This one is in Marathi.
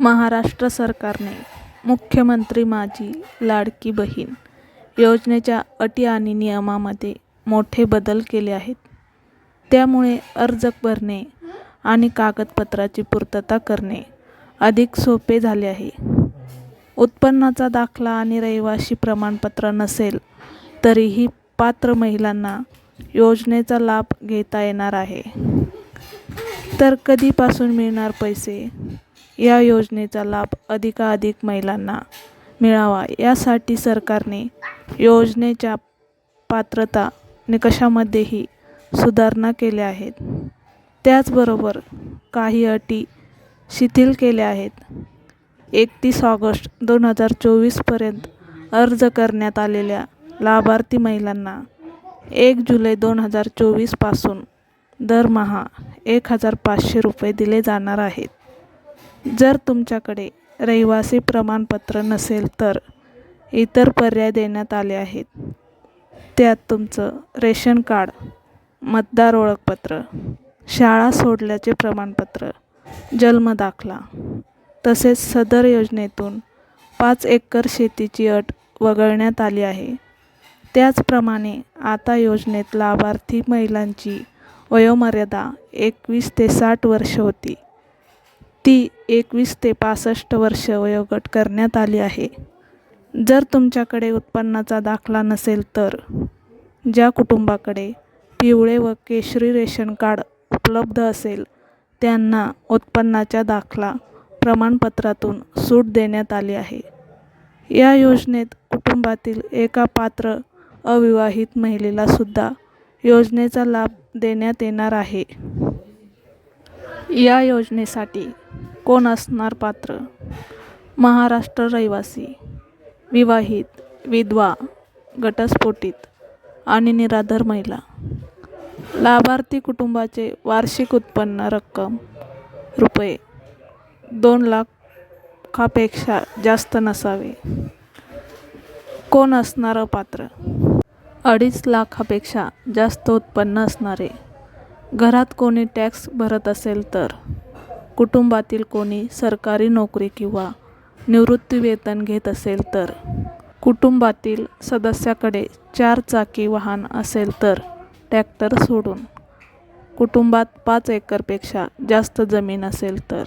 महाराष्ट्र सरकारने मुख्यमंत्री माझी लाडकी बहीण योजनेच्या अटी आणि नियमामध्ये मोठे बदल केले आहेत. त्यामुळे अर्ज भरणे आणि कागदपत्राची पूर्तता करणे अधिक सोपे झाले आहे. उत्पन्नाचा दाखला आणि रहिवासी प्रमाणपत्र नसेल तरीही पात्र महिलांना योजनेचा लाभ घेता येणार आहे. तर कधीपासून मिळणार पैसे? या योजनेचा लाभ अधिकाधिक महिलांना मिळावा. यासाठी सरकारने योजनेच्या पात्रता निकषामध्येही सुधारणा केल्या आहेत. त्याचबरोबर काही अटी शिथिल केल्या आहेत. एकतीस ऑगस्ट दोन हजार चोवीसपर्यंत अर्ज करण्यात आलेल्या लाभार्थी महिलांना एक जुलै दोन हजार चोवीसपासून दरमहा एक हजार पाचशे रुपये दिले जाणार आहेत. जर तुमच्याकडे रहिवासी प्रमाणपत्र नसेल तर इतर पर्याय देण्यात आले आहेत. त्यात तुमचं रेशन कार्ड मतदार ओळखपत्र शाळा सोडल्याचे प्रमाणपत्र जन्मदाखला तसेच सदर योजनेतून पाच एकर शेतीची अट वगळण्यात आली आहे. त्याचप्रमाणे आता योजनेत लाभार्थी महिलांची वयोमर्यादा एकवीस ते साठ वर्ष होती. ती एकवीस ते पासष्ट वर्ष वयोगट करण्यात आली आहे. जर तुमच्याकडे उत्पन्नाचा दाखला नसेल तर ज्या कुटुंबाकडे पिवळे व केशरी रेशन कार्ड उपलब्ध असेल त्यांना उत्पन्नाच्या दाखला प्रमाणपत्रातून सूट देण्यात आली आहे. या योजनेत कुटुंबातील एका पात्र अविवाहित महिलेलासुद्धा योजनेचा लाभ देण्यात येणार आहे. या योजनेसाठी कोण असणार पात्र? महाराष्ट्र रहिवासी विवाहित विधवा घटस्फोटित आणि निराधार महिला. लाभार्थी कुटुंबाचे वार्षिक उत्पन्न रक्कम रुपये दोन लाखापेक्षा जास्त नसावे. कोण असणारं पात्र अडीच लाखापेक्षा जास्त उत्पन्न असणारे घरात कोणी टॅक्स भरत असेल तर? कुटुंबातील कोणी सरकारी नोकरी किंवा निवृत्तीवेतन घेत असेल तर? कुटुंबातील सदस्याकडे चार चाकी वाहन असेल तर? टॅक्टर सोडून? कुटुंबात पाच एकरपेक्षा जास्त जमीन असेल तर?